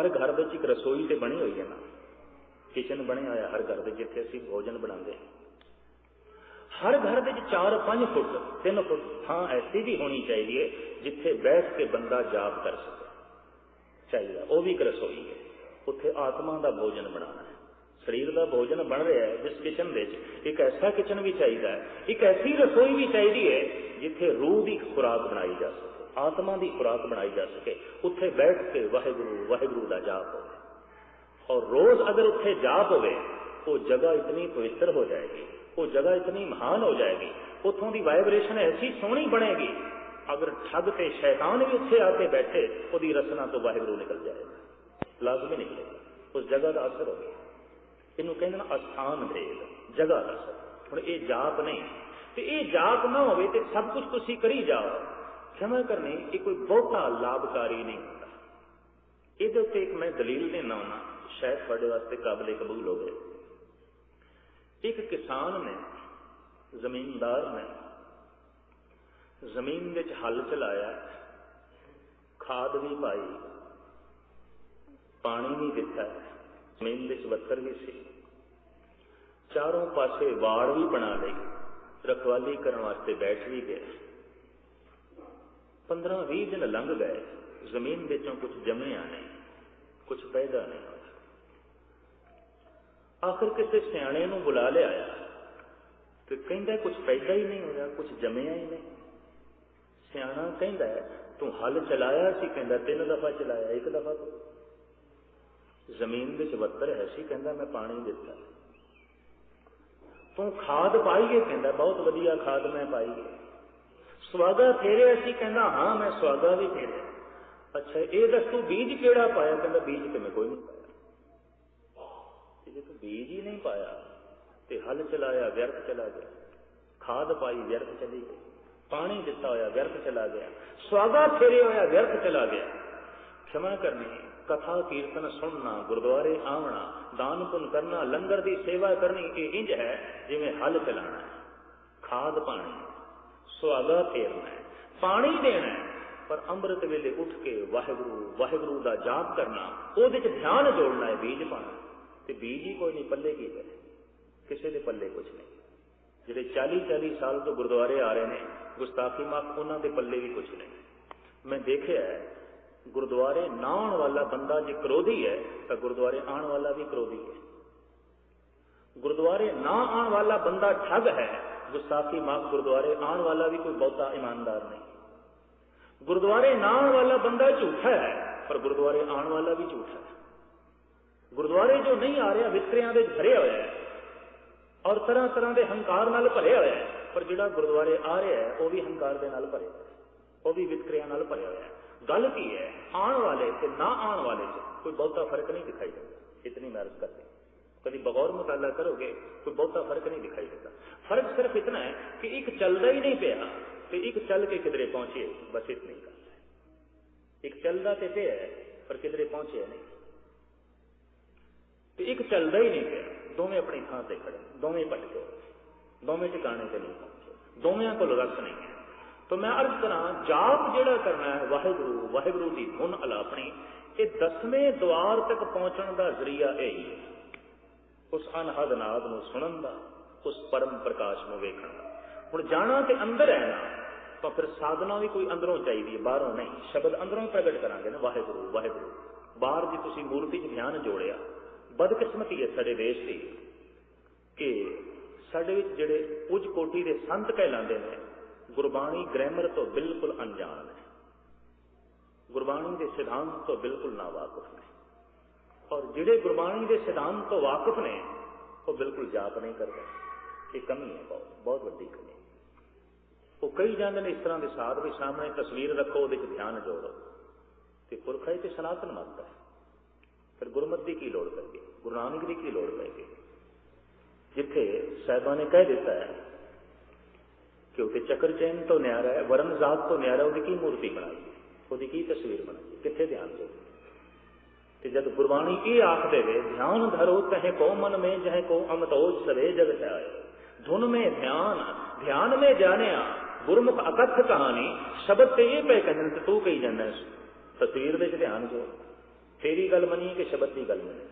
ਹਰ ਘਰ ਵਿੱਚ ਇੱਕ ਰਸੋਈ ਤੇ ਬਣੀ ਹੋਈ ਹੈ ਨਾ। ਕਿਚਨ ਬਣਿਆ ਹੋਇਆ ਹਰ ਘਰ ਦੇ ਜਿੱਥੇ ਅਸੀਂ ਭੋਜਨ ਬਣਾਉਂਦੇ ਹਾਂ। ਹਰ ਘਰ ਵਿੱਚ 4-5 ਫੁੱਟ 3 ਫੁੱਟ ਥਾਂ ਐਸੀ ਵੀ ਹੋਣੀ ਚਾਹੀਦੀ ਹੈ ਜਿੱਥੇ ਬੈਠ ਕੇ ਬੰਦਾ ਜਾਪ ਕਰ ਸਕੇ। ਚਾਹੀਦਾ, ਉਹ ਵੀ ਇੱਕ ਰਸੋਈ ਹੈ। ਉੱਥੇ ਆਤਮਾ ਦਾ ਭੋਜਨ ਬਣਾਉਣਾ ਹੈ। ਸਰੀਰ ਦਾ ਭੋਜਨ ਬਣ ਰਿਹਾ ਹੈ ਜਿਸ ਕਿਚਨ ਵਿੱਚ। ਇੱਕ ਐਸਾ ਕਿਚਨ ਵੀ ਚਾਹੀਦਾ ਹੈ, ਇੱਕ ਐਸੀ ਰਸੋਈ ਵੀ ਚਾਹੀਦੀ ਹੈ ਜਿੱਥੇ ਰੂਹ ਦੀ ਖੁਰਾਕ ਬਣਾਈ ਜਾ ਸਕੇ। ਆਤਮਾ ਦੀ ਖੁਰਾਕ ਬਣਾਈ ਜਾ ਸਕੇ। ਉੱਥੇ ਬੈਠ ਕੇ ਵਾਹਿਗੁਰੂ ਵਾਹਿਗੁਰੂ ਦਾ ਜਾਪ ਹੋਵੇ। ਔਰ ਰੋਜ਼ ਅਗਰ ਉੱਥੇ ਜਾਪ ਹੋਵੇ, ਉਹ ਜਗ੍ਹਾ ਇਤਨੀ ਪਵਿੱਤਰ ਹੋ ਜਾਏਗੀ, ਉਹ ਜਗ੍ਹਾ ਇਤਨੀ ਮਹਾਨ ਹੋ ਜਾਏਗੀ, ਉੱਥੋਂ ਦੀ ਵਾਈਬ੍ਰੇਸ਼ਨ ਐਸੀ ਸੋਹਣੀ ਬਣੇਗੀ, ਅਗਰ ਠੱਗ ਤੇ ਸ਼ੈਤਾਨ ਵੀ ਉੱਥੇ ਆ ਕੇ ਬੈਠੇ, ਉਹਦੀ ਰਸਨਾ ਤੋਂ ਵਾਹਿਗੁਰੂ ਨਿਕਲ ਜਾਏਗਾ। ਲਾਜ਼ਮੀ ਨਿਕਲੇਗਾ ਉਸ ਜਗ੍ਹਾ ਦਾ ਅਸਰ ਹੋਵੇ ਇਹਨੂੰ ਕਹਿੰਦੇ ਨੇ ਅਸਥਾਨ ਭੇਦ, ਜਗ੍ਹਾ ਦਾ ਅਸਰ। ਹੁਣ ਇਹ ਜਾਪ ਨਹੀਂ। ਤੇ ਇਹ ਜਾਪ ਨਾ ਹੋਵੇ ਤੇ ਸਭ ਕੁਝ ਤੁਸੀਂ ਕਰੀ ਜਾਓ। ਖਿਮਾ ਕਰਨੀ ਇਹ ਕੋਈ ਬਹੁਤਾ ਲਾਭਕਾਰੀ ਨਹੀਂ ਹੁੰਦਾ ਇਹਦੇ ਉੱਤੇ ਇੱਕ ਮੈਂ ਦਲੀਲ ਦੇਣਾ ਹੁਣਾ ਸ਼ਾਇਦ ਤੁਹਾਡੇ ਵਾਸਤੇ ਕਾਬਲੇ ਕਬੂਲ ਹੋਵੇ ਇੱਕ ਕਿਸਾਨ ਨੇ ਜ਼ਮੀਨਦਾਰ ਨੇ ਜ਼ਮੀਨ ਵਿੱਚ ਹਲ ਚਲਾਇਆ ਖਾਦ ਵੀ ਪਾਈ ਪਾਣੀ ਵੀ ਦਿੱਤਾ ਜ਼ਮੀਨ ਵਿੱਚ ਵੱਤਰ ਵੀ ਸੀ ਚਾਰੋਂ ਪਾਸੇ ਵਾੜ ਵੀ ਬਣਾ ਲਈ ਰਖਵਾਲੀ ਕਰਨ ਵਾਸਤੇ ਬੈਠ ਵੀ ਗਏ 15-20 ਦਿਨ ਲੰਘ ਗਏ, ਜ਼ਮੀਨ ਵਿੱਚੋਂ ਕੁਝ ਜੰਮਿਆ ਨਹੀਂ ਕੁਝ ਪੈਦਾ ਨਹੀਂ ਹੋਇਆ। ਆਖਰ ਕਿਸੇ ਸਿਆਣੇ ਨੂੰ ਬੁਲਾ ਲਿਆਇਆ ਤੇ ਕਹਿੰਦਾ ਕੁਝ ਪੈਦਾ ਹੀ ਨਹੀਂ ਹੋਇਆ ਕੁਝ ਜੰਮਿਆ ਹੀ ਨਹੀਂ। ਸਿਆਣਾ ਕਹਿੰਦਾ, ਤੂੰ ਹਲ ਚਲਾਇਆ ਸੀ? ਕਹਿੰਦਾ, ਤਿੰਨ ਦਫਾ ਚਲਾਇਆ, ਇੱਕ ਦਫਾ ਜ਼ਮੀਨ ਵਿੱਚ ਵੱਤਰ ਹੈ ਸੀ? ਕਹਿੰਦਾ, ਮੈਂ ਪਾਣੀ ਦਿੱਤਾ। ਤੂੰ ਖਾਦ ਪਾਈਏ ਕਹਿੰਦਾ, ਬਹੁਤ ਵਧੀਆ ਖਾਦ ਮੈਂ ਪਾਈ ਹੈ ਸਵਾਗਾ ਫੇਰਿਆ ਸੀ ਕਹਿੰਦਾ, ਹਾਂ, ਮੈਂ ਸਵਾਗਾ ਵੀ ਫੇਰਿਆ। ਅੱਛਾ, ਇਹ ਦੱਸ ਤੂੰ ਬੀਜ ਕਿਹੜਾ ਪਾਇਆ? ਕਹਿੰਦਾ, ਬੀਜ ਤੇ ਮੈਂ ਕੋਈ ਨਹੀਂ ਪਾਇਆ। ਜੇ ਤੂੰ ਬੀਜ ਹੀ ਨਹੀਂ ਪਾਇਆ। ਤੇ ਹਲ ਚਲਾਇਆ, ਵਿਅਰਥ ਚਲਾ ਗਿਆ। ਖਾਦ ਪਾਈ, ਵਿਅਰਥ ਚਲੀ ਗਈ। ਪਾਣੀ ਦਿੱਤਾ ਹੋਇਆ, ਵਿਅਰਥ ਚਲਾ ਗਿਆ। ਸਵਾਗਾ ਫੇਰੇ ਹੋਇਆ, ਵਿਅਰਥ ਚਲਾ ਗਿਆ। ਖਿਮਾ ਕਰਨੀ ਕਥਾ ਕੀਰਤਨ ਸੁਣਨਾ ਗੁਰਦੁਆਰੇ ਆਉਣਾ ਦਾਨ ਪੁੰਨ ਕਰਨਾ ਲੰਗਰ ਦੀ ਸੇਵਾ ਕਰਨੀ ਇਹ ਇੰਜ ਹੈ ਜਿਵੇਂ ਹਲ ਚਲਾਣਾ ਖਾਦ ਪਾਣੀ ਸੁਹਾਗਾ ਫੇਰਨਾ ਹੈ, ਪਾਣੀ ਦੇਣਾ ਹੈ, ਪਰ ਅੰਮ੍ਰਿਤ ਵੇਲੇ ਉੱਠ ਕੇ ਵਾਹਿਗੁਰੂ ਵਾਹਿਗੁਰੂ ਦਾ ਜਾਪ ਕਰਨਾ, ਉਹਦੇ 'ਚ ਧਿਆਨ ਜੋੜਨਾ ਹੈ ਬੀਜ ਪਾਣਾ ਤੇ ਬੀਜ ਹੀ ਕੋਈ ਨਹੀਂ, ਪੱਲੇ ਕੀ ਕਰੇ? ਕਿਸੇ ਦੇ ਪੱਲੇ ਕੁਝ ਨਹੀਂ। ਜਿਹੜੇ 40 40 ਸਾਲ ਤੋਂ ਗੁਰਦੁਆਰੇ ਆ ਰਹੇ ਨੇ, ਗੁਸਤਾਖੀ ਮਾਫ, ਉਹਨਾਂ ਦੇ ਪੱਲੇ ਵੀ ਕੁਝ ਨਹੀਂ। ਮੈਂ ਦੇਖਿਆ ਗੁਰਦੁਆਰੇ ਨਾ ਆਉਣ ਵਾਲਾ ਬੰਦਾ ਜੇ ਕਰੋਧੀ ਹੈ, ਤਾਂ ਗੁਰਦੁਆਰੇ ਆਉਣ ਵਾਲਾ ਵੀ ਕਰੋਧੀ ਹੈ। ਗੁਰਦੁਆਰੇ ਨਾ ਆਉਣ ਵਾਲਾ ਬੰਦਾ ਠੱਗ ਹੈ ਗੁਸਤਾਖੀ ਮਾਫ ਗੁਰਦੁਆਰੇ ਆਉਣ ਵਾਲਾ ਵੀ ਕੋਈ ਬਹੁਤਾ ਇਮਾਨਦਾਰ ਨਹੀਂ। ਗੁਰਦੁਆਰੇ ਨਾ ਆਉਣ ਵਾਲਾ ਬੰਦਾ ਝੂਠਾ ਹੈ, ਪਰ ਗੁਰਦੁਆਰੇ ਆਉਣ ਵਾਲਾ ਵੀ ਝੂਠਾ ਹੈ। ਗੁਰਦੁਆਰੇ ਜੋ ਨਹੀਂ ਆ ਰਿਹਾ ਵਿਤਰਿਆਂ ਦੇ ਭਰਿਆ ਹੋਇਆ ਹੈ ਔਰ ਤਰ੍ਹਾਂ ਤਰ੍ਹਾਂ ਦੇ ਹੰਕਾਰ ਨਾਲ ਭਰਿਆ ਹੋਇਆ ਹੈ, ਪਰ ਜਿਹੜਾ ਗੁਰਦੁਆਰੇ ਆ ਰਿਹਾ ਹੈ, ਉਹ ਵੀ ਹੰਕਾਰ ਦੇ ਨਾਲ ਭਰਿਆ ਹੋਇਆ ਉਹ ਵੀ ਵਿਤਕਰਿਆਂ ਨਾਲ ਭਰਿਆ ਹੋਇਆ ਹੈ। ਗੱਲ ਕੀ ਹੈ? ਆਉਣ ਵਾਲੇ ਤੇ ਨਾ ਆਉਣ ਵਾਲੇ 'ਚ ਕੋਈ ਬਹੁਤਾ ਫ਼ਰਕ ਨਹੀਂ ਦਿਖਾਈ ਦਿੰਦਾ। ਇਤਨੀ ਮੈਂ ਅਰਜ਼ ਕਰਦੀ ਕਦੀ ਬਗੌਰ ਮੁਤਾਲਾ ਕਰੋਗੇ ਕੋਈ ਬਹੁਤਾ ਫ਼ਰਕ ਨਹੀਂ ਦਿਖਾਈ ਦਿੰਦਾ ਫ਼ਰਕ ਸਿਰਫ ਇਤਨਾ ਹੈ ਕਿ ਇੱਕ ਚੱਲਦਾ ਹੀ ਨਹੀਂ ਪਿਆ ਤੇ ਇੱਕ ਚੱਲ ਕੇ ਕਿਧਰੇ ਪਹੁੰਚੇ ਬਸ ਇਤਨੀ ਗੱਲ ਹੈ ਇੱਕ ਚੱਲਦਾ ਤੇ ਪਿਆ ਪਰ ਕਿਧਰੇ ਪਹੁੰਚਿਆ ਨਹੀਂ ਤੇ ਇੱਕ ਚੱਲਦਾ ਹੀ ਨਹੀਂ ਪਿਆ ਦੋਵੇਂ ਆਪਣੀ ਥਾਂ ਤੇ ਖੜੇ ਦੋਵੇਂ ਭਟਕੇ ਦੋਵੇਂ ਟਿਕਾਣੇ ਤੇ ਨਹੀਂ ਪਹੁੰਚੇ ਦੋਵਿਆਂ ਕੋਲ ਰਸ ਨਹੀਂ ਹੈ ਤਾਂ ਮੈਂ ਅਰਜ਼ ਕਰਾਂ ਜਾਪ ਜਿਹੜਾ ਕਰਨਾ ਹੈ ਵਾਹਿਗੁਰੂ ਵਾਹਿਗੁਰੂ ਦੀ ਧੁਨ ਅਲਾਪਣੀ ਇਹ ਦਸਵੇਂ ਦਵਾਰ ਤੱਕ ਪਹੁੰਚਣ ਦਾ ਜ਼ਰੀਆ ਇਹ ਹੀ ਹੈ ਉਸ ਅਨਹਦ ਨਾਦ ਨੂੰ ਸੁਣਨ ਦਾ, ਉਸ ਪਰਮ ਪ੍ਰਕਾਸ਼ ਨੂੰ ਵੇਖਣ ਦਾ। ਹੁਣ ਜਾਣਾ ਤੇ ਅੰਦਰ ਹੈ ਨਾ, ਤਾਂ ਫਿਰ ਸਾਧਨਾ ਵੀ ਕੋਈ ਅੰਦਰੋਂ ਚਾਹੀਦੀ ਹੈ, ਬਾਹਰੋਂ ਨਹੀਂ। ਸ਼ਬਦ ਅੰਦਰੋਂ ਹੀ ਪ੍ਰਗਟ ਕਰਾਂਗੇ ਨਾ, ਵਾਹਿਗੁਰੂ ਵਾਹਿਗੁਰੂ। ਬਾਹਰ ਦੀ ਤੁਸੀਂ ਮੂਰਤੀ 'ਚ ਧਿਆਨ ਜੋੜਿਆ, ਬਦਕਿਸਮਤੀ ਹੈ ਸਾਡੇ ਦੇਸ਼ ਦੀ, ਕਿ ਸਾਡੇ ਵਿੱਚ ਜਿਹੜੇ ਕੁਝ ਕੋਟੀ ਦੇ ਸੰਤ ਕਹਿਲਾਉਂਦੇ ਨੇ, ਗੁਰਬਾਣੀ ਗ੍ਰਾਮਰ ਤੋਂ ਬਿਲਕੁਲ ਅਣਜਾਣ ਨੇ ਗੁਰਬਾਣੀ ਦੇ ਸਿਧਾਂਤ ਤੋਂ ਬਿਲਕੁਲ ਨਾ ਵਾਕਿਫ ਨੇ। ਔਰ ਜਿਹੜੇ ਗੁਰਬਾਣੀ ਦੇ ਸਿਧਾਂਤ ਤੋਂ ਵਾਕਿਫ ਨੇ, ਉਹ ਬਿਲਕੁਲ ਜਾਪ ਨਹੀਂ ਕਰਦੇ। ਇਹ ਕਮੀ ਹੈ ਬਹੁਤ ਬਹੁਤ ਵੱਡੀ ਕਮੀ ਉਹ ਕਈ ਜਾਂਦੇ ਨੇ ਇਸ ਤਰ੍ਹਾਂ ਦੇ ਸਾਧ ਵੀ ਸਾਹਮਣੇ ਤਸਵੀਰ ਰੱਖੋ, ਉਹਦੇ 'ਚ ਧਿਆਨ ਜੋੜੋ। ਤੇ ਪੁਰਖਾ ਤੇ ਸਨਾਤਨ ਮੰਨਦਾ ਹੈ। ਫਿਰ ਗੁਰਮਤਿ ਦੀ ਕੀ ਲੋੜ ਪੈਗੀ ਗੁਰੂ ਨਾਨਕ ਦੀ ਕੀ ਲੋੜ ਪੈਗੀ ਜਿੱਥੇ ਸਾਹਿਬਾਂ ਨੇ ਕਹਿ ਦਿੱਤਾ ਹੈ ਕਿ ਉਹਦੇ ਚੱਕਰ ਚੈਨ ਤੋਂ ਨਿਆਰਾ ਹੈ ਵਰਨ ਜ਼ਾਤ ਤੋਂ ਨਿਆਰਾ ਉਹਦੀ ਕੀ ਮੂਰਤੀ ਬਣਾਈ ਉਹਦੀ ਕੀ ਤਸਵੀਰ ਬਣਾਈ ਕਿੱਥੇ ਧਿਆਨ ਦੇ ਤੇ ਜਦ ਗੁਰਬਾਣੀ ਇਹ ਆਖ ਦੇਵੇ ਧਿਆਨ ਧਰੋ ਤਹਿ ਕੋ ਮਨ ਮੇ, ਜਹ ਕੋ ਅਮਤੋਜ ਸਵੇ ਜਗਤ ਆਏ ਧੁਨ ਮੇ ਧਿਆਨ ਧਿਆਨ ਮੇ ਜਾਣਿਆ, ਗੁਰਮੁਖ ਅਕਥ ਕਹਾਣੀ, ਸ਼ਬਦ ਤੇ ਇਹ ਪੈ ਕਹਿੰਦੇ ਤੇ ਤੂੰ ਕਹੀ ਜਾਂਦਾ ਤਸਵੀਰ ਵਿੱਚ ਧਿਆਨ ਜੋ ਤੇਰੀ ਗੱਲ ਮੰਨੀਏ ਕਿ ਸ਼ਬਦ ਦੀ ਗੱਲ ਮੰਨੀਏ।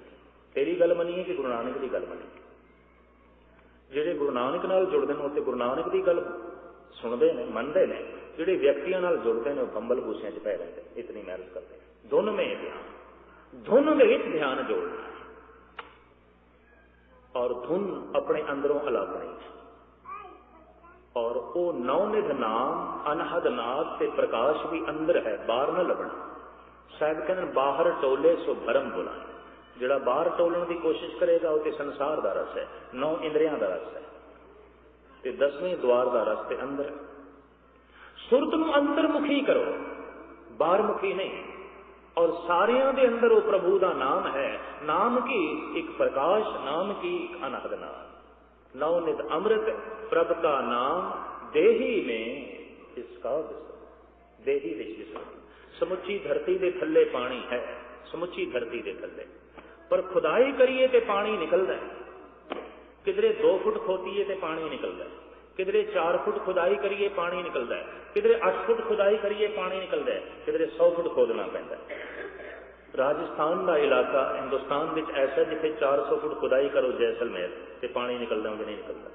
ਤੇਰੀ ਗੱਲ ਮੰਨੀਏ ਕਿ ਗੁਰੂ ਨਾਨਕ ਦੀ ਗੱਲ ਮੰਨੀਏ। ਜਿਹੜੇ ਗੁਰੂ ਨਾਨਕ ਨਾਲ ਜੁੜਦੇ ਨੇ ਉਹ ਤੇ ਗੁਰੂ ਨਾਨਕ ਦੀ ਗੱਲ ਸੁਣਦੇ ਨੇ, ਮੰਨਦੇ ਨੇ। ਜਿਹੜੇ ਵਿਅਕਤੀਆਂ ਨਾਲ ਜੁੜਦੇ ਨੇ, ਉਹ ਕੰਬਲ ਬੂਸਿਆਂ 'ਚ ਪੈ ਰਹਿੰਦੇ ਇਤਨੀ ਮਿਹਨਤ ਕਰਦੇ ਦੋਨੋਂ ਮੇ ਧਿਆਨ। ਦੋਨੋਂ ਦੇ ਵਿੱਚ ਧਿਆਨ ਜੋੜਨਾ ਔਰ ਧੁਨ ਆਪਣੇ ਅੰਦਰੋਂ ਅਲੱਗ ਨਹੀਂ। ਔਰ ਉਹ ਨੌਨਿਧ ਨਾਮ, ਅਨਹਦ ਨਾਦ ਤੇ ਪ੍ਰਕਾਸ਼ ਵੀ ਅੰਦਰ ਹੈ, ਬਾਹਰ ਨਾ ਲੱਭਣਾ। ਸ਼ਾਇਦ ਕਹਿੰਦੇ ਬਾਹਰ ਟੋਲੇ ਸੋ ਭਰਮ ਬੁਲਾਏ ਜਿਹੜਾ ਬਾਹਰ ਟੋਲਣ ਦੀ ਕੋਸ਼ਿਸ਼ ਕਰੇਗਾ, ਉਹ ਤੇ ਸੰਸਾਰ ਦਾ ਰਸ ਹੈ, ਨੌ ਇੰਦਰੀਆਂ ਦਾ ਰਸ ਹੈ। ਤੇ ਦਸਵੇਂ ਦਵਾਰ ਦਾ ਰਸ ਤੇ ਅੰਦਰ ਸੁਰਤ ਨੂੰ ਅੰਤਰਮੁਖੀ ਕਰੋ। ਬਾਹਰਮੁਖੀ ਨਹੀਂ। ਔਰ ਸਾਰਿਆਂ ਦੇ ਅੰਦਰ ਉਹ ਪ੍ਰਭੂ ਦਾ ਨਾਮ ਹੈ। ਨਾਮ ਕੀ? ਇੱਕ ਪ੍ਰਕਾਸ਼, ਨਾਮ ਕੀ? ਇੱਕ ਅਨਹਦ ਨਾਮ। ਨੌ ਨਿਤ ਅੰਮ੍ਰਿਤ ਪ੍ਰਭ ਦਾ ਨਾਮ ਦੇਹੀ ਨੇ ਇਸ ਕਾ ਦੇਹੀ ਵਿੱਚ ਜਿਸ ਸਮੁੱਚੀ ਧਰਤੀ ਦੇ ਥੱਲੇ ਪਾਣੀ ਹੈ। ਸਮੁੱਚੀ ਧਰਤੀ ਦੇ ਥੱਲੇ। ਪਰ ਖੁਦਾਈ ਕਰੀਏ ਤੇ ਪਾਣੀ ਨਿਕਲਦਾ ਹੈ। ਕਿਧਰੇ 2 ਫੁੱਟ ਖੋਤੀਏ ਤੇ ਪਾਣੀ ਨਿਕਲਦਾ ਹੈ। ਕਿਧਰੇ 4 ਫੁੱਟ ਖੁਦਾਈ ਕਰੀਏ, ਪਾਣੀ ਨਿਕਲਦਾ ਹੈ। ਕਿਧਰੇ 8 ਫੁੱਟ ਖੁਦਾਈ ਕਰੀਏ, ਪਾਣੀ ਨਿਕਲਦਾ ਹੈ। ਕਿਧਰੇ 100 ਫੁੱਟ ਖੋਦਣਾ ਪੈਂਦਾ ਹੈ। ਰਾਜਸਥਾਨ ਦਾ ਇਲਾਕਾ ਹਿੰਦੁਸਤਾਨ ਵਿੱਚ ਐਸਾ ਜਿੱਥੇ 400 ਫੁੱਟ ਖੁਦਾਈ ਕਰੋ, ਜੈਸਲਮੇਰ, ਤੇ ਪਾਣੀ ਨਿਕਲਦਾ ਉਹ ਨਹੀਂ ਨਿਕਲਦਾ।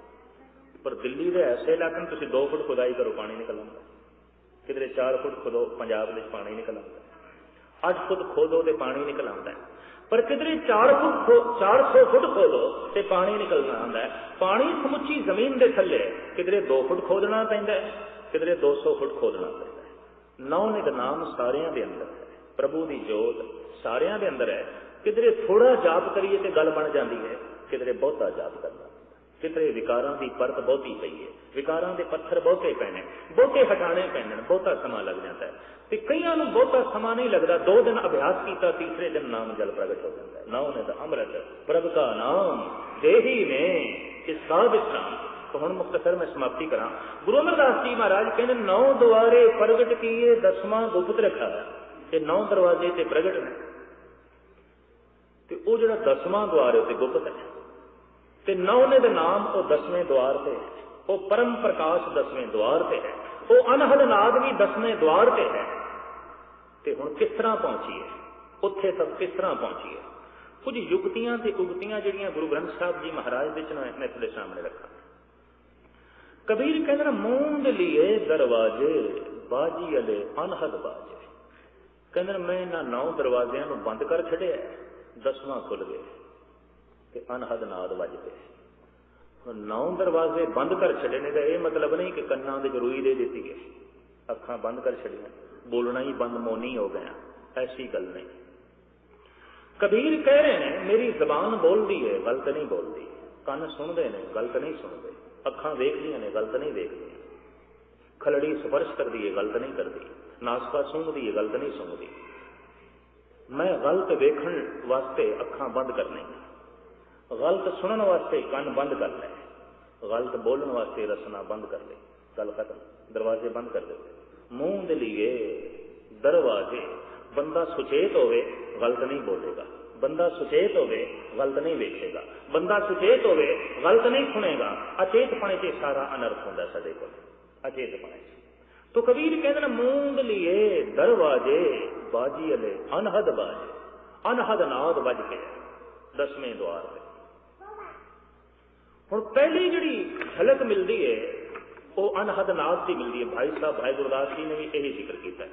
ਪਰ ਦਿੱਲੀ ਦੇ ਐਸੇ ਇਲਾਕੇ ਨੂੰ ਤੁਸੀਂ 2 ਫੁੱਟ ਖੁਦਾਈ ਕਰੋ, ਪਾਣੀ ਨਿਕਲ ਆਉਂਦਾ ਕਿਧਰੇ 4 ਫੁੱਟ ਖੋਦੋ, ਪੰਜਾਬ ਵਿੱਚ ਪਾਣੀ ਨਿਕਲ ਆਉਂਦਾ 8 ਫੁੱਟ ਖੋਦੋ ਤੇ ਪਾਣੀ ਨਿਕਲ ਆਉਂਦਾ ਪਰ ਕਿਧਰੇ 4 ਫੁੱਟ 400 ਫੁੱਟ ਖੋਦੋ ਤੇ ਪਾਣੀ ਨਿਕਲਣਾ ਆਉਂਦਾ ਹੈ। ਪਾਣੀ ਸਮੁੱਚੀ ਜ਼ਮੀਨ ਦੇ ਥੱਲੇ ਕਿਧਰੇ 2 ਫੁੱਟ ਖੋਦਣਾ ਪੈਂਦਾ ਹੈ, ਕਿਧਰੇ 200 ਫੁੱਟ ਖੋਦਣਾ ਪੈਂਦਾ ਹੈ। ਨੌ ਨਿਤ ਸਾਰਿਆਂ ਦੇ ਅੰਦਰ ਹੈ। ਪ੍ਰਭੂ ਦੀ ਜੋਤ ਸਾਰਿਆਂ ਦੇ ਅੰਦਰ ਹੈ। ਕਿਧਰੇ ਥੋੜਾ ਜਾਪ ਕਰੀਏ ਤੇ ਗੱਲ ਬਣ ਜਾਂਦੀ ਹੈ, ਕਿਧਰੇ ਬਹੁਤਾ ਜਾਪ ਕਰਨਾ ਕਿਧਰੇ ਵਿਕਾਰਾਂ ਦੀ ਪਰਤ ਬਹੁਤੀ ਪਈ ਹੈ, ਵਿਕਾਰਾਂ ਦੇ ਪੱਥਰ ਬਹੁਤੇ ਪੈਣੇ ਬਹੁਤੇ ਹਟਾਣੇ ਪੈਣੇ ਬਹੁਤਾ ਸਮਾਂ ਲੱਗ ਜਾਂਦਾ ਹੈ। ਤੇ ਕਈਆਂ ਨੂੰ ਬਹੁਤਾ ਸਮਾਂ ਨਹੀਂ ਲੱਗਦਾ, ਦੋ ਦਿਨ ਅਭਿਆਸ ਕੀਤਾ, ਤੀਸਰੇ ਦਿਨ ਨਾਮ ਜਲ ਪ੍ਰਗਟ ਹੋ ਜਾਂਦਾ ਹੈ। ਨਾਮ ਨੇ ਦਾ ਅੰਮ੍ਰਿਤ, ਪ੍ਰਭ ਕਾ ਨਾਮ, ਦੇਹੀ ਨੇ, ਇਸ ਦਾ ਵਿਸਰਾਮ तो ਹੁਣ ਮੁਖਤਸਰ ਮੈਂ ਸਮਾਪਤੀ ਕਰਾਂ। ਗੁਰੂ ਅਮਰਦਾਸ ਜੀ ਮਹਾਰਾਜ ਕਹਿੰਦੇ, ਨੌ ਦੁਆਰੇ ਪ੍ਰਗਟ ਕੀਏ ਦਸਵਾਂ ਗੁਪਤ ਰੱਖਾ। ਇਹ ਨੌ ਦਰਵਾਜ਼ੇ ਤੇ ਪ੍ਰਗਟ ਨੇ। ਤੇ ਉਹ ਜਿਹੜਾ ਦਸਵਾਂ ਦਵਾਰ ਹੈ ਤੇ ਗੁਪਤ ਹੈ। ਤੇ ਨੌਵੇਂ ਦੇ ਨਾਮ ਉਹ ਦਸਵੇਂ ਦਵਾਰ ਤੇ ਹੈ। ਉਹ ਪਰਮ ਪ੍ਰਕਾਸ਼ ਦਸਵੇਂ ਦੁਆਰ ਤੇ ਹੈ। ਉਹ ਅਨਹਦ ਨਾਦ ਵੀ ਦਸਵੇਂ ਦੁਆਰ ਤੇ ਹੈ। ਤੇ ਹੁਣ ਕਿਸ ਤਰ੍ਹਾਂ ਪਹੁੰਚੀਏ ਉੱਥੇ ਸਭ ਕਿਸ ਤਰ੍ਹਾਂ ਪਹੁੰਚੀਏ ਕੁਝ ਯੁਕਤੀਆਂ ਤੇ ਉਗਤੀਆਂ ਜਿਹੜੀਆਂ ਗੁਰੂ ਗ੍ਰੰਥ ਸਾਹਿਬ ਜੀ ਮਹਾਰਾਜ ਦੇ ਚ ਮੈਂ ਤੁਹਾਡੇ ਸਾਹਮਣੇ ਰੱਖਾਂ। ਕਬੀਰ ਕਹਿੰਦਾ ਨਾ ਮੂੰਦ ਲਿਏ ਦਰਵਾਜ਼ੇ ਬਾਜੀ ਅਲੇ ਅਨਹਦ ਬਾਜੇ ਕਹਿੰਦਾ ਮੈਂ ਇਹਨਾਂ ਨੌ ਦਰਵਾਜ਼ਿਆਂ ਨੂੰ ਬੰਦ ਕਰ ਛੱਡਿਆ ਦਸਵਾਂ ਖੁੱਲ ਗਏ ਤੇ ਅਨਹਦ ਨਾਦ ਵੱਜ ਪਏ ਨੌ ਦਰਵਾਜ਼ੇ ਬੰਦ ਕਰ ਛੱਡੇ ਨੇ ਤਾਂ ਇਹ ਮਤਲਬ ਨਹੀਂ ਕਿ ਕੰਨਾਂ ਦੇ ਰੂਈ ਦੇ ਦਿੱਤੀ ਗਈ ਅੱਖਾਂ ਬੰਦ ਕਰ ਛੱਡੀਆਂ ਬੋਲਣਾ ਹੀ ਬੰਦ ਮੋਨੀ ਹੋ ਗਿਆ ਐਸੀ ਗੱਲ ਨਹੀਂ ਕਬੀਰ ਕਹਿ ਰਹੇ ਨੇ ਮੇਰੀ ਜ਼ਬਾਨ ਬੋਲਦੀ ਹੈ ਗਲਤ ਨਹੀਂ ਬੋਲਦੀ ਕੰਨ ਸੁਣਦੇ ਨੇ ਗਲਤ ਨਹੀਂ ਸੁਣਦੇ ਅੱਖਾਂ ਵੇਖਦੀਆਂ ਨੇ, ਗਲਤ ਨਹੀਂ ਵੇਖਦੀਆਂ। ਖਲੜੀ ਸਪਰਸ਼ ਕਰਦੀ ਹੈ ਗਲਤ ਨਹੀਂ ਕਰਦੀ। ਨਾਸਕਾ ਸੁੰਘਦੀ ਹੈ ਗਲਤ ਨਹੀਂ ਸੁੰਘਦੀ। ਮੈਂ ਗਲਤ ਵੇਖਣ ਵਾਸਤੇ ਅੱਖਾਂ ਬੰਦ ਕਰਨੀਆਂ। ਗਲਤ ਸੁਣਨ ਵਾਸਤੇ ਕੰਨ ਬੰਦ ਕਰ ਲੈ ਗਲਤ ਬੋਲਣ ਵਾਸਤੇ ਰਸਨਾ ਬੰਦ ਕਰ ਲੈ ਗੱਲ ਖਤਮ। ਦਰਵਾਜ਼ੇ ਬੰਦ ਕਰ ਦੇ ਮੂੰਹ ਦੇ ਲਈ ਦਰਵਾਜ਼ੇ। ਬੰਦਾ ਸੁਚੇਤ ਹੋਵੇ, ਗਲਤ ਨਹੀਂ ਬੋਲੇਗਾ। ਬੰਦਾ ਸੁਚੇਤ ਹੋਵੇ ਗਲਤ ਨਹੀਂ ਵੇਖੇਗਾ ਬੰਦਾ ਸੁਚੇਤ ਹੋਵੇ ਗਲਤ ਨਹੀਂ ਸੁਣੇਗਾ ਅਚੇਤਪਣੇ ਤੇ ਸਾਰਾ ਅਨਰਥ ਹੁੰਦਾ ਸਾਡੇ ਕੋਲ ਅਚੇਤਪਣੇ ਤੋ ਕਬੀਰ ਕਹਿੰਦੇ ਨੇ ਮੂੰਦ ਲਿਏ ਦਰਵਾਜੇ ਬਾਜੀ ਅਲੇ ਅਨਹਦ ਬਾਜੇ ਅਨਹਦ ਨਾਦ ਵੱਜ ਕੇ ਦਸਵੇਂ ਦਵਾਰ ਤੇ ਹੁਣ ਪਹਿਲੀ ਜਿਹੜੀ ਝਲਕ ਮਿਲਦੀ ਹੈ ਉਹ ਅਨਹਦ ਨਾਦ ਦੀ ਮਿਲਦੀ ਹੈ ਭਾਈ ਸਾਹਿਬ ਭਾਈ ਗੁਰਦਾਸ ਜੀ ਨੇ ਵੀ ਇਹੀ ਜ਼ਿਕਰ ਕੀਤਾ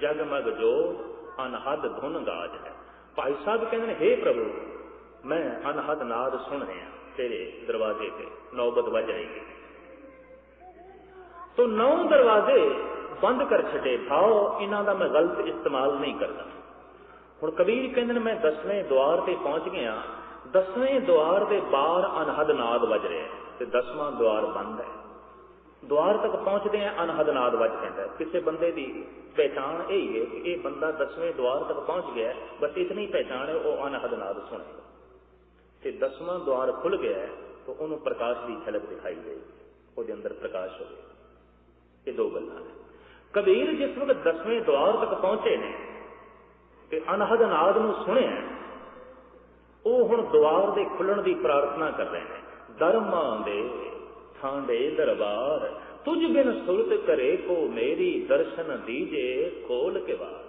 ਜਗਮਗ ਜੋ ਅਨਹਦ ਧੁਨ ਗਾਜ ਹੈ ਭਾਈ ਸਾਹਿਬ ਕਹਿੰਦੇ ਨੇ हे ਪ੍ਰਭੂ, ਮੈਂ ਅਨਹਦ ਨਾਦ ਸੁਣ ਰਿਹਾ ਤੇਰੇ ਦਰਵਾਜ਼ੇ ਤੇ, ਨੌਬਤ ਵੱਜ ਰਹੀ ਹੈ ਤੋ ਨੌ ਦਰਵਾਜ਼ੇ ਬੰਦ ਕਰ ਛੱਡੇ ਭਾਓ ਇਹਨਾਂ ਦਾ ਮੈਂ ਗਲਤ ਇਸਤੇਮਾਲ ਨਹੀਂ ਕਰਦਾ। ਹੁਣ ਕਬੀਰ ਕਹਿੰਦੇ ਨੇ, ਮੈਂ 10ਵੇਂ ਦਵਾਰ ਤੇ ਪਹੁੰਚ ਗਿਆ 10ਵੇਂ ਦਵਾਰ ਦੇ ਬਾਹਰ ਅਨਹਦ ਨਾਦ ਵੱਜ ਰਿਹਾ ਤੇ 10ਵਾਂ ਦਵਾਰ ਬੰਦ ਹੈ। ਦੁਆਰ ਤੱਕ ਪਹੁੰਚਦੇ ਆ ਅਨਹਦ ਨਾਦ ਵੱਜ ਪੈਂਦਾ ਕਿਸੇ ਬੰਦੇ ਦੀ ਪਹਿਚਾਣ ਇਹ ਹੀ ਹੈ ਕਿ ਇਹ ਬੰਦਾ 10ਵੇਂ ਦਵਾਰ ਤੱਕ ਪਹੁੰਚ ਗਿਆ ਬਸ ਇਤਨੀ ਪਹਿਚਾਣ ਹੈ, ਉਹ ਅਨਹਦ ਨਾਦ ਸੁਣੇਗਾ ਤੇ 10ਵਾਂ ਦਵਾਰ ਖੁੱਲ ਗਿਆ ਤਾਂ ਉਹਨੂੰ ਪ੍ਰਕਾਸ਼ ਦੀ ਝਲਕ ਦਿਖਾਈ ਦੇਗੀ ਉਹਦੇ ਅੰਦਰ ਪ੍ਰਕਾਸ਼ ਹੋਵੇ ਇਹ ਦੋ ਗੱਲਾਂ ਨੇ। ਕਬੀਰ ਜਿਸ ਵਕਤ ਦਸਵੇਂ ਦੁਆਰ ਤੱਕ ਪਹੁੰਚੇ ਨੇ ਤੇ ਅਨਹਦ ਨਾਦ ਨੂੰ ਸੁਣਿਆ ਉਹ ਹੁਣ ਦੁਆਰ ਦੇ ਖੁੱਲਣ ਦੀ ਪ੍ਰਾਰਥਨਾ ਕਰ ਰਹੇ ਨੇ। ਧਰਮਾਂ ਦੇ ਥਾਂਡੇ ਦਰਬਾਰ ਤੁਝ ਬਿਨ ਸੁਰਤ ਕਰੇ ਕੋ ਮੇਰੀ ਦਰਸ਼ਨ ਦੀਜੇ ਖੋਲ ਕੇ ਬਾਰ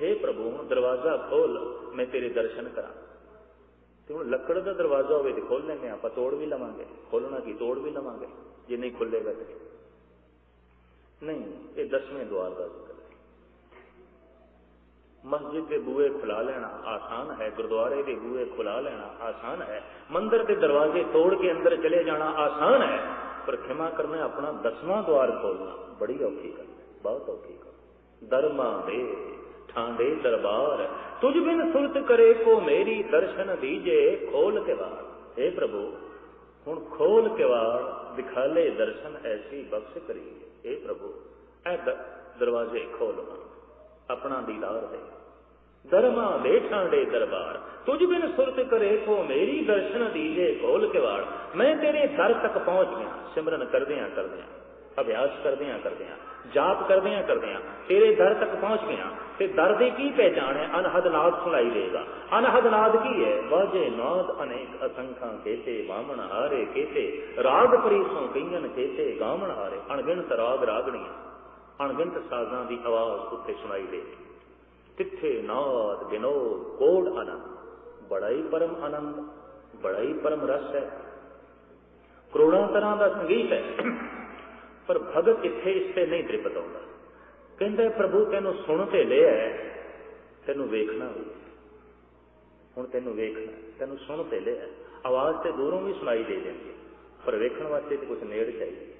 हे ਪ੍ਰਭੂ ਹੁਣ ਦਰਵਾਜ਼ਾ ਖੋਲ ਮੈਂ ਤੇਰੇ ਦਰਸ਼ਨ ਕਰਾਂ ਤੇ ਹੁਣ ਲੱਕੜ ਦਾ ਦਰਵਾਜ਼ਾ ਹੋਵੇ ਤੇ ਖੋਲ ਲੈਂਦੇ ਆਪਾਂ ਤੋੜ ਵੀ ਲਵਾਂਗੇ ਖੋਲਣਾ ਕੀ ਤੋੜ ਵੀ ਲਵਾਂਗੇ ਜੇ ਨਹੀਂ ਖੁੱਲੇਗਾ ਤੇ ਨਹੀਂ ਇਹ ਦਸਵੇਂ ਦਵਾਰ ਦਾ ਜ਼ਿਕਰ ਮਸਜਿਦ ਦੇ ਬੂਹੇ ਖੁਲਾ ਲੈਣਾ ਆਸਾਨ ਹੈ, ਗੁਰਦੁਆਰੇ ਦੇ ਬੂਹੇ ਖੁਲਾ ਲੈਣਾ ਆਸਾਨ ਹੈ, ਮੰਦਰ ਦੇ ਦਰਵਾਜ਼ੇ ਤੋੜ ਕੇ ਅੰਦਰ ਚਲੇ ਜਾਣਾ ਆਸਾਨ ਹੈ, ਪਰ ਖਿਮਾ ਕਰਨਾ ਆਪਣਾ ਦਸਵਾਂ ਦਵਾਰ ਖੋਲਣਾ, ਬੜੀ ਔਖੀ ਗੱਲ ਹੈ, ਬਹੁਤ ਔਖੀ ਗੱਲ ਦਰਮਾ ਦੇ, ਠਾਂਡੇ ਦਰਬਾਰ, ਤੁਝ ਬਿਨ ਸੁਰਤ ਕਰੇ ਕੋ ਮੇਰੀ ਦਰਸ਼ਨ ਦੀਜੇ, ਖੋਲ ਕੇ ਵਾਰ। ਏ ਪ੍ਰਭੂ, ਹੁਣ ਖੋਲ ਕੇ ਵਾਰ, ਦਿਖਾਲੇ ਦਰਸ਼ਨ ਐਸੀ ਬਖਸ਼ ਕਰੀਏ। ਏ ਪ੍ਰਭੂ ਇਹ ਦਰਵਾਜ਼ੇ ਖੋਲਣਾ ਆਪਣਾ ਦੀਦਾਰ ਦੇ ਦਰਮਾ ਦੇ ਦਰਬਾਰ, ਤੁਝ ਬਿਨ ਸੁਰਤ ਕਰੇ ਕੋ ਮੇਰੀ ਦਰਸ਼ਨ ਦੀਜੇ ਖੋਲ ਕੇ ਵਾਰ ਮੈਂ ਤੇਰੇ ਦਰ ਤੱਕ ਪਹੁੰਚ ਗਿਆ, ਸਿਮਰਨ ਕਰਦਿਆਂ ਕਰਦਿਆਂ, ਅਭਿਆਸ ਕਰਦਿਆਂ ਕਰਦਿਆਂ, ਜਾਪ ਕਰਦਿਆਂ ਕਰਦਿਆਂ, ਤੇਰੇ ਦਰ ਤੱਕ ਪਹੁੰਚ ਗਿਆ। ਤੇ ਦਰ ਦੀ ਕੀ ਪਹਿਚਾਣ ਹੈ? ਅਨਹਦ ਨਾਦ ਸੁਣਾਈ ਦੇਗਾ ਅਨਹਦ ਨਾਦ ਕੀ ਹੈ? ਵਾਜੇ ਨਾਦ ਅਨੇਕ ਅਸੰਖਾਂ ਕੇਤੇ ਬਾਮਣ ਹਾਰੇ ਕੇਤੇ, ਰਾਗ ਪਰੀਸੋਂ ਕਈਆਂ ਕੇਤੇ ਗਾਵਣ ਹਾਰੇ, ਅਣਗਿਣਤ ਰਾਗ ਰਾਗਣੀਆਂ। ਅਣਗਿਣਤ ਸਾਜ਼ਾਂ ਦੀ ਆਵਾਜ਼ ਉੱਤੇ ਸੁਣਾਈ ਦੇ। ਤਿੱਥੇ ਨਾਦ ਬਿਨੋਦ ਕੋੜ ਆਨੰਦ ਬੜਾ ਹੀ ਪਰਮ ਆਨੰਦ ਬੜਾ ਹੀ ਪਰਮ ਰਸ ਹੈ। ਕਰੋੜਾਂ ਤਰ੍ਹਾਂ ਦਾ ਸੰਗੀਤ ਹੈ, ਪਰ ਭਗਤ ਇੱਥੇ ਇਸ ਤੇ ਨਹੀਂ ਤ੍ਰਿਪਤ ਆਉਂਦਾ ਕਹਿੰਦਾ, ਪ੍ਰਭੂ, ਤੈਨੂੰ ਸੁਣ ਤੇ ਲਿਆ ਤੈਨੂੰ ਵੇਖਣਾ ਵੀ। ਹੁਣ ਤੈਨੂੰ ਵੇਖਣਾ, ਤੈਨੂੰ ਸੁਣ ਤੇ ਲਿਆ ਆਵਾਜ਼ ਤੇ ਦੂਰੋਂ ਵੀ ਸੁਣਾਈ ਦੇ ਜਾਂਦੀ ਪਰ ਵੇਖਣ ਵਾਸਤੇ ਤੇ ਕੁਝ ਨੇੜ ਚਾਹੀਦੀ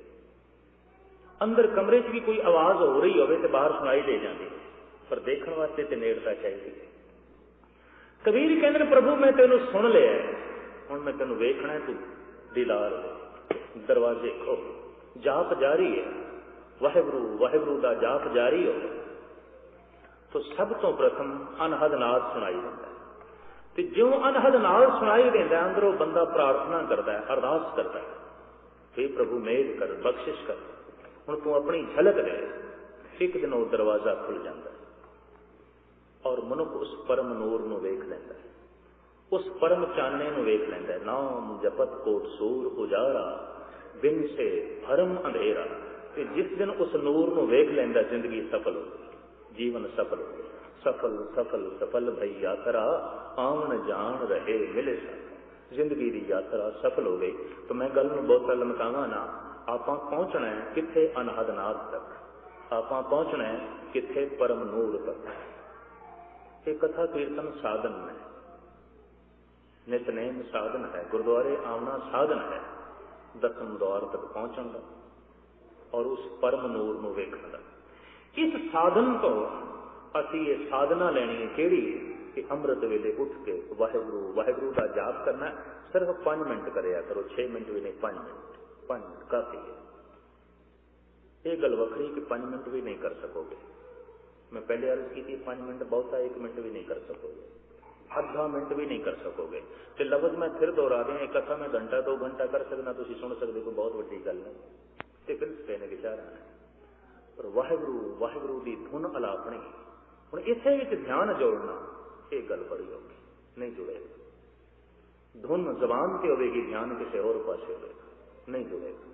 ਅੰਦਰ ਕਮਰੇ 'ਚ ਵੀ ਕੋਈ ਆਵਾਜ਼ ਹੋ ਰਹੀ ਹੋਵੇ ਤੇ ਬਾਹਰ ਸੁਣਾਈ ਦੇ ਜਾਂਦੀ ਪਰ ਦੇਖਣ ਵਾਸਤੇ ਤੇ ਨੇੜਤਾ ਚਾਹੀਦੀ ਕਬੀਰ ਕਹਿੰਦੇ ਨੇ, ਪ੍ਰਭੂ, ਮੈਂ ਤੈਨੂੰ ਸੁਣ ਲਿਆ ਹੁਣ ਮੈਂ ਤੈਨੂੰ ਵੇਖਣਾ ਤੂੰ ਦੀਦਾਰ ਦਰਵਾਜ਼ੇ ਖੋਲ ਜਾਪ ਜਾਰੀ ਹੈ। ਵਾਹਿਗੁਰੂ ਵਾਹਿਗੁਰੂ ਦਾ ਜਾਪ ਜਾਰੀ ਹੋਵੇ ਤਾਂ ਸਭ ਤੋਂ ਪ੍ਰਥਮ ਅਨਹਦ ਨਾਦ ਸੁਣਾਈ ਦਿੰਦਾ ਤੇ ਜਿਉਂ ਅਨਹਦ ਨਾਦ ਸੁਣਾਈ ਦਿੰਦਾ ਅੰਦਰੋਂ ਬੰਦਾ ਪ੍ਰਾਰਥਨਾ ਕਰਦਾ ਹੈ, ਅਰਦਾਸ ਕਰਦਾ ਹੈ। हे ਪ੍ਰਭੂ ਮੇਰ ਕਰ, ਬਖਸ਼ਿਸ਼ ਕਰ। ਹੁਣ ਤੂੰ ਆਪਣੀ ਝਲਕ ਦੇ ਇੱਕ ਦਿਨ ਉਹ ਦਰਵਾਜ਼ਾ ਖੁੱਲ ਜਾਂਦਾ ਔਰ ਮਨੁੱਖ ਉਸ ਪਰਮ ਨੂਰ ਨੂੰ ਵੇਖ ਲੈਂਦਾ ਉਸ ਪਰਮ ਚਾਨਣੇ ਨੂੰ ਵੇਖ ਲੈਂਦਾ ਨਾਮ ਜਪਤ ਕੋਟ ਸੂਰ ਉਜਾਰਾ, ਬਿਨ ਸੇ ਭਰਮ ਅੰਧੇਰਾ। ਤੇ ਜਿਸ ਦਿਨ ਉਸ ਨੂਰ ਨੂੰ ਵੇਖ ਲੈਂਦਾ ਜ਼ਿੰਦਗੀ ਸਫਲ ਹੋ ਜੀਵਨ ਸਫਲ ਹੋ ਸਫਲ ਸਫਲ ਸਫਲ ਭਈ ਯਾਤਰਾ ਆਉਣ ਜਾਣ ਰਹੇ ਮਿਲੇ ਸਾ ਜ਼ਿੰਦਗੀ ਦੀ ਯਾਤਰਾ ਸਫਲ ਹੋ ਗਈ। ਤਾਂ ਮੈਂ ਗੱਲ ਨੂੰ ਬਹੁਤ ਲਮਕਾਵਾਂ ਨਾ। ਆਪਾਂ ਪਹੁੰਚਣਾ ਹੈ ਕਿੱਥੇ ਅਨਹਦ ਨਾਦ ਤੱਕ? ਆਪਾਂ ਪਹੁੰਚਣਾ ਹੈ ਕਿੱਥੇ ਪਰਮ ਨੂਰ ਤੱਕ? ਇਹ ਕਥਾ ਕੀਰਤਨ ਸਾਧਨ ਹੈ। ਨਿਤਨੇਮ ਸਾਧਨ ਹੈ। ਗੁਰਦੁਆਰੇ ਆਉਣਾ ਸਾਧਨ ਹੈ। ਦਸਮ ਦੌਰ ਤੱਕ ਪਹੁੰਚਣ ਦਾ ਔਰ ਉਸ ਪਰਮ ਨੂਰ ਨੂੰ ਵੇਖਣ ਦਾ। ਇਸ ਸਾਧਨ ਤੋਂ ਅਸੀਂ ਇਹ ਸਾਧਨਾ ਲੈਣੀ ਹੈ ਕਿਹੜੀ? ਕਿ ਅੰਮ੍ਰਿਤ ਵੇਲੇ ਉੱਠ ਕੇ ਵਾਹਿਗੁਰੂ ਵਾਹਿਗੁਰੂ ਦਾ ਜਾਪ ਕਰਨਾ ਸਿਰਫ 5 ਮਿੰਟ ਕਰਿਆ ਕਰੋ 6 ਮਿੰਟ ਵੀ ਨਹੀਂ 5 ਮਿੰਟ। 5 ਮਿੰਟ ਕਾਫੀ ਹੈ ਇਹ ਗੱਲ ਵੱਖਰੀ ਕਿ 5 ਮਿੰਟ ਵੀ ਨਹੀਂ ਕਰ ਸਕੋਗੇ ਮੈਂ ਪਹਿਲੇ ਅਰਜ਼ ਕੀਤੀ 5 ਮਿੰਟ ਬਹੁਤਾ 1 ਮਿੰਟ ਵੀ ਨਹੀਂ ਕਰ ਸਕੋਗੇ ਅੱਧਾ ਮਿੰਟ ਵੀ ਨਹੀਂ ਕਰ ਸਕੋਗੇ ਤੇ ਲਫ਼ਜ਼ ਮੈਂ ਫਿਰ ਦੁਹਰਾ ਦਿਆਂ ਇਹ ਕਥਾ ਮੈਂ ਘੰਟਾ 2 ਘੰਟਾ ਕਰ ਸਕਦਾ ਤੁਸੀਂ ਸੁਣ ਸਕਦੇ ਕੋਈ ਬਹੁਤ ਵੱਡੀ ਗੱਲ ਨਹੀਂ ਤੇ ਫਿਰ ਸਪੇਨੇ ਵਿਚਾਰਾਂ ਪਰ ਵਾਹਿਗੁਰੂ ਵਾਹਿਗੁਰੂ ਦੀ ਧੁਨ ਅਲਾਪਣੀ ਹੁਣ ਇਸੇ ਵਿੱਚ ਧਿਆਨ ਜੋੜਨਾ ਇਹ ਗੱਲ ਬੜੀ ਔਖੀ ਨਹੀਂ ਜੁੜੇਗਾ ਧੁਨ ਜ਼ਬਾਨ ਤੇ ਹੋਵੇਗੀ ਧਿਆਨ ਕਿਸੇ ਹੋਰ ਪਾਸੇ ਹੋਵੇਗਾ ਨਹੀਂ ਜੁੜੇਗਾ।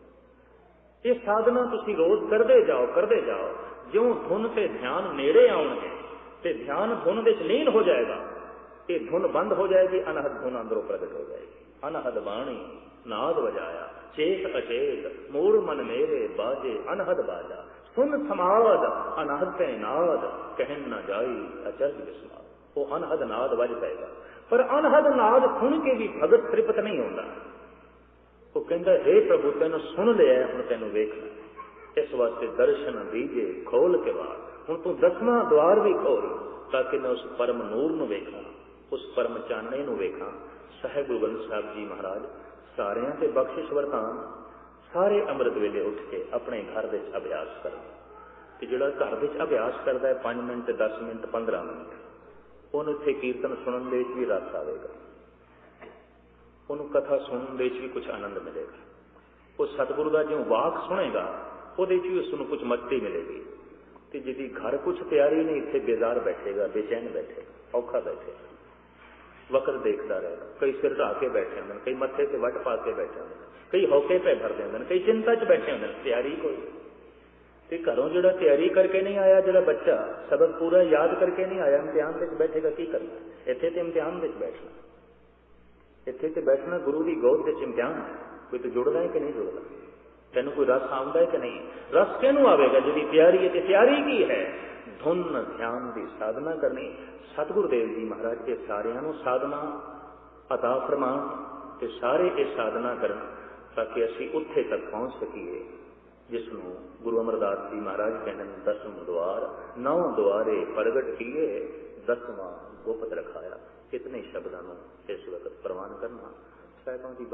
ਇਹ ਸਾਧਨਾ ਤੁਸੀਂ ਰੋਜ਼ ਕਰਦੇ ਜਾਓ ਕਰਦੇ ਜਾਓ। ਜਿਉਂ ਧੁਨ ਤੇ ਧਿਆਨ ਨੇੜੇ ਆਉਣਗੇ, ਤੇ ਧਿਆਨ ਧੁਨ ਵਿੱਚ ਲੀਨ ਹੋ ਜਾਏਗਾ ਇਹ ਧੁਨ ਬੰਦ ਹੋ ਜਾਏਗੀ, ਅਨਹਦ ਧੁਨ ਅੰਦਰੋਂ ਪ੍ਰਗਟ ਹੋ ਜਾਏਗੀ। ਅਨਹਦ ਬਾਣੀ, ਨਾਦ ਵਜਾਇਆ, ਚੇਤ ਅਚੇਤ ਮੂਰ ਮਨ ਮੇਰੇ, ਬਾਜੇ, ਅਨਹਦ ਬਾਜਾ। ਸੁਨ ਸਮਾਦ, ਅਨਹਦ ਤੇ ਨਾਦ, ਕਹਿਣ ਨਾ ਜਾਈ ਅਚਰਜ ਵਿਸਮਾ ਉਹ ਅਨਹਦ ਨਾਦ ਵੱਜ ਪਏਗਾ ਪਰ ਅਨਹਦ ਨਾਦ ਸੁਣ ਕੇ ਵੀ ਭਗਤ ਤ੍ਰਿਪਤ ਨਹੀਂ ਹੁੰਦਾ। ਉਹ ਕਹਿੰਦਾ, ਹੈ ਪ੍ਰਭੂ, ਤੈਨੂੰ ਸੁਣ ਲਿਆ ਹੁਣ ਤੈਨੂੰ ਵੇਖਣਾ ਇਸ ਵਾਸਤੇ ਦਰਸ਼ਨ ਦੀਜੇ, ਖੋਲ ਕੇ ਵਾਰ। ਹੁਣ ਤੂੰ ਦਸਵਾਂ ਦਵਾਰ ਵੀ ਖੋਲ, ਤਾਂ ਕਿ ਮੈਂ ਉਸ ਪਰਮ ਨੂਰ ਨੂੰ ਵੇਖਾਂ, ਉਸ ਪਰਮ ਚਾਨਣੇ ਨੂੰ ਵੇਖਾਂ। ਸਾਹਿਬ ਗੁਰੂ ਗ੍ਰੰਥ ਸਾਹਿਬ ਜੀ ਮਹਾਰਾਜ, ਸਾਰਿਆਂ ਤੇ ਬਖਸ਼ਿਸ਼ ਵਰਤਾਨ ਸਾਰੇ ਅੰਮ੍ਰਿਤ ਵੇਲੇ ਉੱਠ ਕੇ ਆਪਣੇ ਘਰ ਵਿੱਚ ਅਭਿਆਸ ਕਰਨ। ਤੇ ਜਿਹੜਾ ਘਰ ਵਿੱਚ ਅਭਿਆਸ ਕਰਦਾ ਹੈ 5 ਮਿੰਟ 10 ਮਿੰਟ 15 ਮਿੰਟ, ਉਹਨੂੰ ਇੱਥੇ ਕੀਰਤਨ ਸੁਣਨ ਦੇ ਵਿੱਚ ਵੀ ਰਸ ਆਵੇਗਾ। ਉਹਨੂੰ ਕਥਾ ਸੁਣਨ ਦੇ ਵਿੱਚ ਵੀ ਕੁਝ ਆਨੰਦ ਮਿਲੇਗਾ। ਉਹ ਸਤਿਗੁਰੂ ਦਾ ਜਿਉਂ ਵਾਕ ਸੁਣੇਗਾ, ਉਹਦੇ ਵਿੱਚ ਵੀ ਉਸ ਨੂੰ ਕੁਝ ਮਸਤੀ ਮਿਲੇਗੀ। ਤੇ ਜਿਹਦੀ ਘਰ ਕੁਝ ਤਿਆਰੀ ਨਹੀਂ, ਇੱਥੇ ਬੇਜ਼ਾਰ ਬੈਠੇਗਾ, ਬੇਚੈਨ ਬੈਠੇਗਾ ਔਖਾ ਬੈਠੇਗਾ ਵਕਤ ਦੇਖਦਾ ਰਹੇਗਾ। ਕਈ ਸਿਰ ਢਾ ਕੇ ਬੈਠੇ ਹੁੰਦੇ ਨੇ, ਕਈ ਮੱਥੇ ਤੇ ਵੱਟ ਪਾ ਕੇ ਬੈਠੇ ਹੁੰਦੇ ਨੇ, ਕਈ ਹੌਕੇ ਪੈ ਭਰਦੇ ਹੁੰਦੇ ਨੇ, ਕਈ ਚਿੰਤਾ 'ਚ ਬੈਠੇ ਹੁੰਦੇ ਨੇ, ਤਿਆਰੀ ਕੋਈ ਤੇ ਘਰੋਂ ਜਿਹੜਾ ਤਿਆਰੀ ਕਰਕੇ ਨਹੀਂ ਆਇਆ, ਜਿਹੜਾ ਬੱਚਾ ਸਬਕ ਪੂਰਾ ਯਾਦ ਕਰਕੇ ਨਹੀਂ ਆਇਆ, ਇਮਤਿਹਾਨ ਵਿੱਚ ਬੈਠੇਗਾ, ਕੀ ਕਰਨਾ? ਇੱਥੇ ਤੇ ਇਮਤਿਹਾਨ ਵਿੱਚ ਬੈਠਣਾ। ਇੱਥੇ ਤੇ ਬੈਠਣਾ ਗੁਰੂ ਦੀ ਗੋਦ ਵਿੱਚ ਇਮਤਿਹਾਨ ਕੋਈ ਤੇ ਜੁੜਦਾ ਹੈ ਕਿ ਨਹੀਂ ਜੁੜਦਾ? ਤੈਨੂੰ ਕੋਈ ਰਸ ਆਉਂਦਾ ਹੈ ਕਿ ਨਹੀਂ? ਰਸ ਕਿਹਨੂੰ ਆਵੇਗਾ? ਜਿਹਦੀ ਤਿਆਰੀ ਹੈ ਤੇ ਤਿਆਰੀ ਕੀ ਹੈ? ਧੁਨ ਧਿਆਨ ਦੀ ਸਾਧਨਾ ਕਰਨੀ। ਸਤਿਗੁਰ ਦੇਵ ਜੀ ਮਹਾਰਾਜ ਕੇ ਸਾਰਿਆਂ ਨੂੰ ਸਾਧਨਾ ਅਤਾ ਫਰਮਾਨ ਤੇ ਸਾਰੇ ਇਹ ਸਾਧਨਾ ਕਰਨ ਤਾਂ ਕਿ ਅਸੀਂ ਉੱਥੇ ਤੱਕ ਪਹੁੰਚ ਸਕੀਏ, ਜਿਸ ਨੂੰ ਗੁਰੂ ਅਮਰਦਾਸ ਜੀ ਮਹਾਰਾਜ ਕਹਿੰਦੇ ਨੇ, ਦਸਮ ਦੁਆਰ, ਨੌ ਦੁਆਰੇ ਪ੍ਰਗਟ ਕੀਏ, ਦਸਵਾਂ ਗੁਪਤ ਰਖਾਇਆ। ਇਤਨੇ ਸ਼ਬਦਾਂ ਨੂੰ ਇਸ ਵਕਤ ਪ੍ਰਵਾਨ ਕਰਨਾ? ਸਾਹਿਬਾਂ ਦੀ